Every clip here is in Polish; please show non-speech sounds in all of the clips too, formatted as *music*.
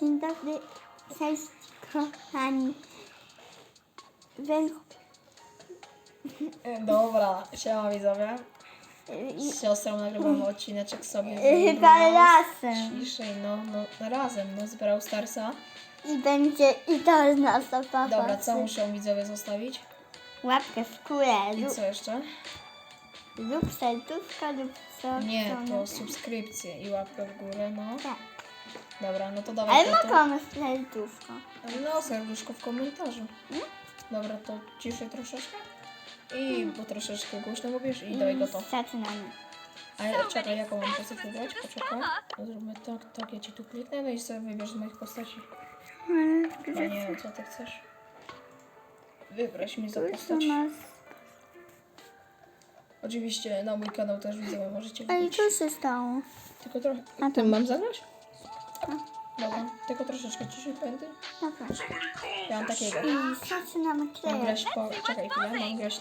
Dzień dobry, cześć kochani. E, Dobra, siema widzowie. Z siostrą nagrywamy odcineczek sobie. chyba Brawl razem. Ciszej, no, no razem, no z Brawl Starsa. I będzie idealna zabawa. Dobra, co muszą widzowie zostawić? Łapkę w górę I co jeszcze? lub serduszko lub co. Nie, to subskrypcje i łapkę w górę, no. Tak. Dobra, no to dawaj Ale to. mogą serduszko. No, serduszko w komentarzu. Dobra, to ciszej troszeczkę. I bo troszeczkę głośno mówisz i dawaj go to. Zaczynamy. A ja, czekaj, jaką mam postać wybrać? Poczekaj. No, Zróbmy tak, tak, ja ci tu kliknę, no i sobie wybierz z moich postaci. Ja nie wiem, co ty chcesz. Wybrać mi za postać. Oczywiście na mój kanał też widzowie możecie Ale wbić. co się stało? Tylko trochę. A Tym mam zagrać? Dobra, tylko troszeczkę ciszej pędy. Dobra. Ja mam takiego. I zaczynamy Mam klejać. grać po... Czekaj chwilę, mam grać...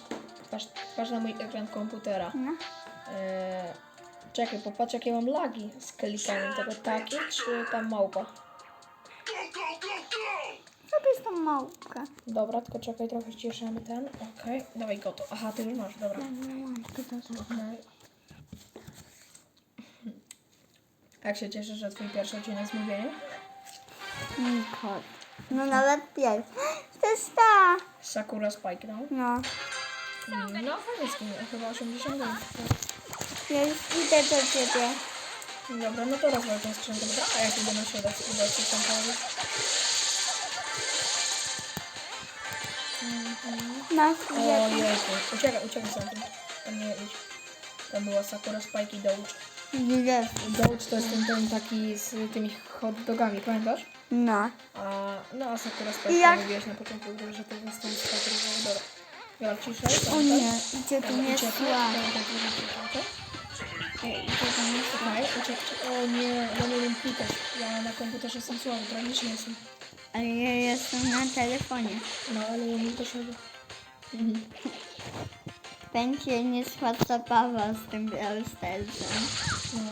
Patrz, patrz na mój ekran komputera. No. Eee, czekaj, popatrz jakie mam lagi z klikaniem tego. Takie czy tam małpa? Zrobisz tą małpkę. Dobra, tylko czekaj, trochę ściszamy ten. Okej, dawaj go to. Aha, ty już masz, dobra. Okej. Jak się cieszysz, że twój pierwszy odcinek z mówieniem? Nikot. No nawet pierwszy. To jest ta. Sakura Spike, no. No. No, fajnie skin, chyba 80 lat. Ja już idę do ciebie. Dobra, no to rozwal tę skrzynkę, dobra? A jak idę na środek, idę ci tam położyć. Masz jedno. Ojejku, uciekaj, uciekaj stąd. Tam nie idź. Tam była Sakura Spike i Doge. Ile? Doge to jest ten, ten taki z tymi hot dogami, pamiętasz? No. A, no a Sakura Spike I I jak- mówiłeś na początku, że to jest ten Sakura Dobra. Ja ciszej. O nie, idzie tu nie Uciekaj, szła. okej? Ej, to tam jest, uciekaj. O nie, ja nie wiem klikać. Ja na komputerze jestem słaby, tragicznie jestem. Ale ja jestem na telefonie. No, ale ja nie do siebie. *laughs* Będzie niezła zabawa z tym Brawl Starsem. No.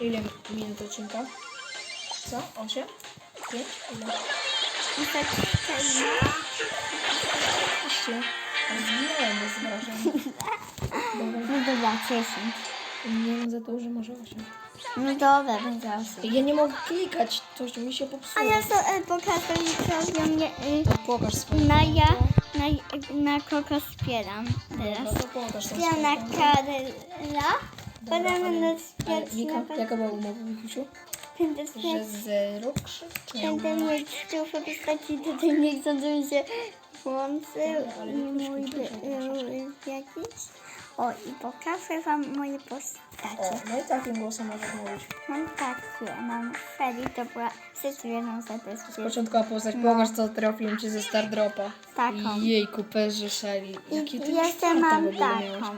Ile minut odcinka? Co? Osiem? Pięć? Ile? I tak. Oście. Zginąłem bez wrażenia. No dobra, 10. Nie wiem za dużo, może osiem. No dobra, będzie 8. Ja nie mogę klikać, coś mi się A popsuło. ja sobie pokażę sobie mnie y, To pokaż swoje. na ja, na, na kogo wspieram Dobra, teraz. to pokaż Ja na swoją. Wika, na jaka była umowa, Wikusiu? Będę Że krzyk? Czy ja Będę mieć dużo postaci, tutaj nie chcą, żeby się włączył ale i mój jakiś. O, i pokażę wam moje O, postacie. no i takim głosem możesz mówić. Mam takie, mam Feli, to była sytuacją zabezpieczona. Początkowa postać, pokaż co trafiłem ci ze Stardropa. Taką. Jejku, Perze Shelly. Jakie I ty jeszcze w mam ogóle miałeś. taką.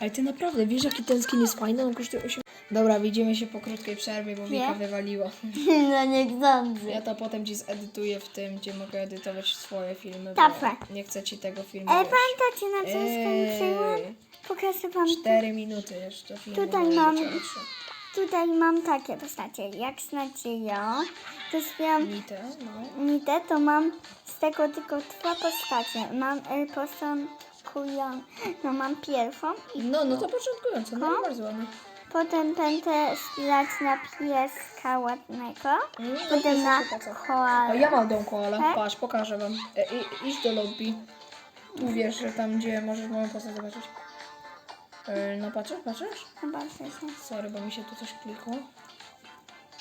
Ale ty naprawdę, wiesz jaki ten skin jest fajny? On kosztuje 8... Dobra, widzimy się po krótkiej przerwie, bo Wika Nie? wywaliła. *laughs* No nie sądzę. Ja to potem ci zedytuję w tym, gdzie mogę edytować swoje filmy, Dobra. bo nie chcę ci tego filmu E, pamiętacie na co skończyłam? Eee, Pokażę wam. 4 minuty jeszcze filmu. Tutaj mam-. Tutaj mam takie postacie. Jak znacie ją, to zbieram Nitę, no. Nitę, to mam z tego tylko dwa postacie. Mam y, no mam pierwszą i No, no to początkująco, no No. bardzo ładnie. potem będę wspierać na pieska ładnego, Mm, potem na to koalę. ja mam tą koalę, Tak? patrz, pokażę wam. E, i, idź do lobby. Tu wiesz, że tam gdzie możesz moją postać zobaczyć. E, no patrzysz, patrzysz? Zobaczcie się. Sorry, bo mi się tu coś klikło.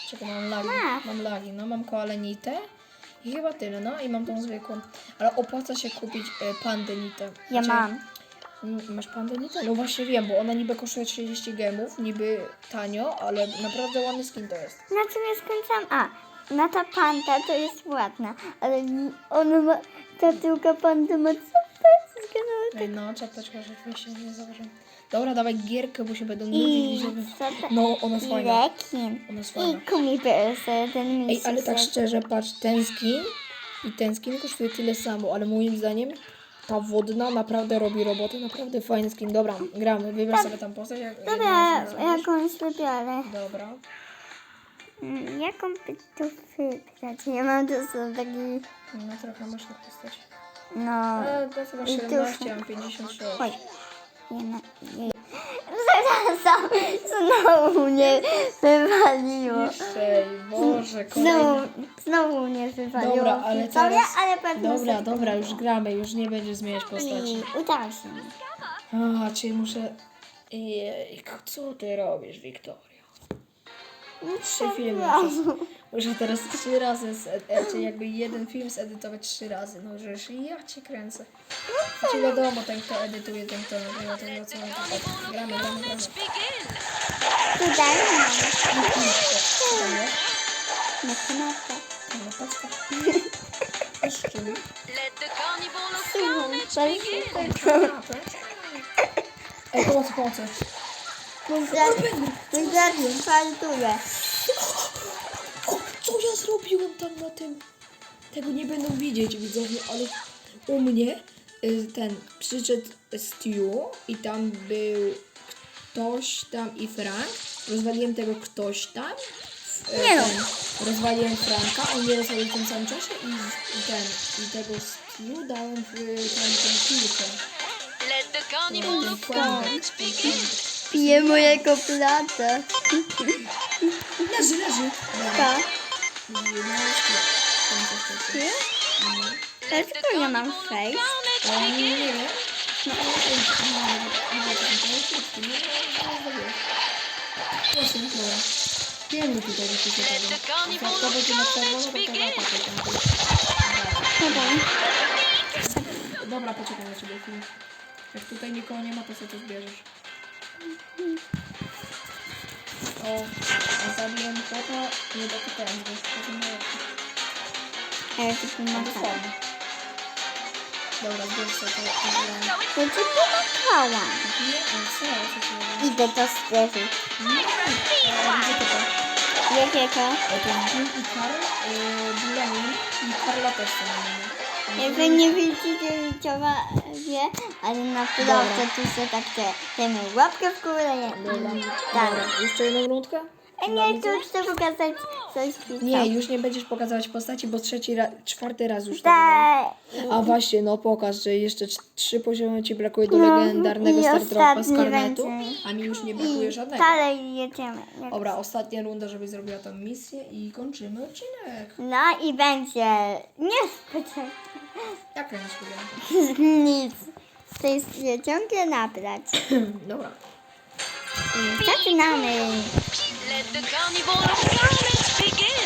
Czekaj, mam lagi. Masz. Mam lagi, no mam koalę nitę. I chyba tyle, no i mam tą zwykłą. Ale opłaca się kupić e, pandę nitę. Ja Znaczy, mam. Masz pandę nitę? No właśnie wiem, bo ona niby kosztuje 30 gemów, niby tanio, ale naprawdę ładny skin to jest. Na czym ja skończyłam? A, na ta panda to jest ładna, ale ona ma, ta druga panda ma nawet. Ej, no, czapeczka rzeczywiście nie zauważyłem. Dobra, dawaj gierkę, bo się będą nudzić I widzowie. co to? No, ona jest I fajna. rekin. Ona jest I fajna. Kumi Bears, ten Ej, ale tak szczerze, patrz, ten skin i ten skin kosztuje tyle samo, ale moim zdaniem ta wodna naprawdę robi robotę, naprawdę fajny skin. Dobra, gramy, wybierz sobie tam postać. Jak, Dobra, jak możesz jakąś wybiorę. Dobra. Mm, Jaką by to wybrać? Ja mam są taki, No trochę masz na postać. No... To chyba I tu 17, są- a mam 56. Oj. Nie, no, nie. Przepraszam, znowu mnie wywaliło. Ej, Boże, kolejny. Znowu, znowu mnie wywaliło. Dobra, ale Widzowie, teraz... ale pewnie Dobra, sobie- dobra, już gramy, już nie będziesz zmieniać postaci. I udało się mi. A, czyli muszę... Jejku, co ty robisz, Wiktoria? Trzy filmy muszę teraz trzy razy, e, czyli jakby jeden film zedytować trzy razy. No żeż ja cię kręcę. Ci wiadomo, ten kto edytuje, ten kto nagrywa, to wie co chodzi. Gramy, gramy, gramy. Tutaj mam. Tam jest? Na kanapę. No. Jeszcze. Let the carnival of Słucham. Ej, pomocy, pomocy. Zaasfaltuję. O, co ja zrobiłem tam na tym? Tego nie będą widzieć widzowie, ale u mnie y, ten przyszedł Stu i tam był ktoś tam i Frank. Rozwaliłem tego ktoś tam. y, Nie no. Rozwaliłem Franka, on nie rozwalił w tym samym czasie i, i ten i tego Stu dałem w tam tę piłkę. Let the carnival begin. Piję mojego plata. Leży, leży. Tak. Nie? Dlaczego ja mam O, nie. No. Wiemy tutaj, że się tego. to będzie na czerwono, to tam. Dobra. Poczekaj na ciebie chwilę. Jak tutaj nikogo nie ma, to co to zbierzesz? O, a zabiłem chłopa, nie dotykałem go. To moje. A ja pomagam. dosłownie. Dobra, zbierz sobie to. to To ci pomagałam. Nie, co? Idę to stworzyć. Nie, ale widzę tylko. Jakiego? O, to jest Jim i Karl, Blenheim i Karla też są na. Jakby nie widzicie widzowa wie, ale naprawdę tu się tak te, dajmy łapkę w górę. Nie, tak. dobra. Jeszcze jedną rundkę? A nie, chcę pokazać coś. Nie, już nie będziesz pokazywać postaci, bo trzeci raz, czwarty raz już to Tak. było. A właśnie, no pokaż, że jeszcze trz- trzy poziomy ci brakuje do No, legendarnego i startropa z ostatni karnetu, będzie. a mi już nie brakuje I żadnego. dalej jedziemy. Dobra, ostatnia runda, żebyś zrobiła tą misję i kończymy odcinek. No i będzie niespodzianka. Jaka niespodzianka? Nic. To jest ciągle nabrać. *clears throat* Dobra. Zaczynamy. Let the carnival of carnage begin.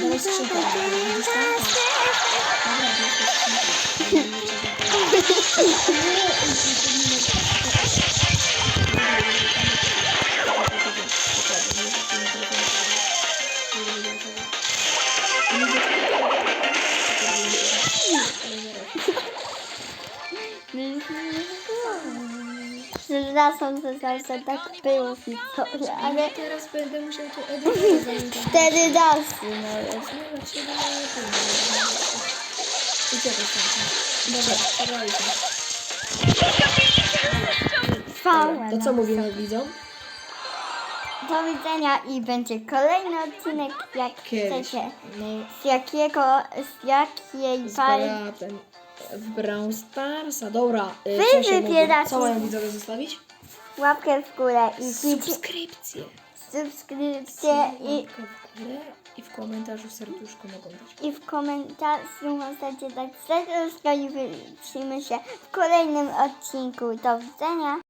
Dawaj *laughs* skrzynkę. Dobra, to jest skrzynka. Przepraszam, że tak było widzowie, ale Teraz będę musiał to *laughs* edytować. wtedy dalszy nawet. Zmieniać się do Uciekaj stąd. Dobra, starajcie. Trwałe. To co mówimy widzom? Do widzenia i będzie kolejny odcinek, jak Kiedyś. chcecie. No, Z jakiego, z jakiej z pary. Baratem. W Brawl Starsa. Dobra. y, Wy co się mówi? wybieracie. Co mają widzowie zostawić? Łapkę w górę i subskrypcję subskrypcję i, Łapkę w górę I w komentarzu serduszko mogą dać. i w komentarzu możecie dać serduszko i widzimy się w kolejnym odcinku. Do widzenia.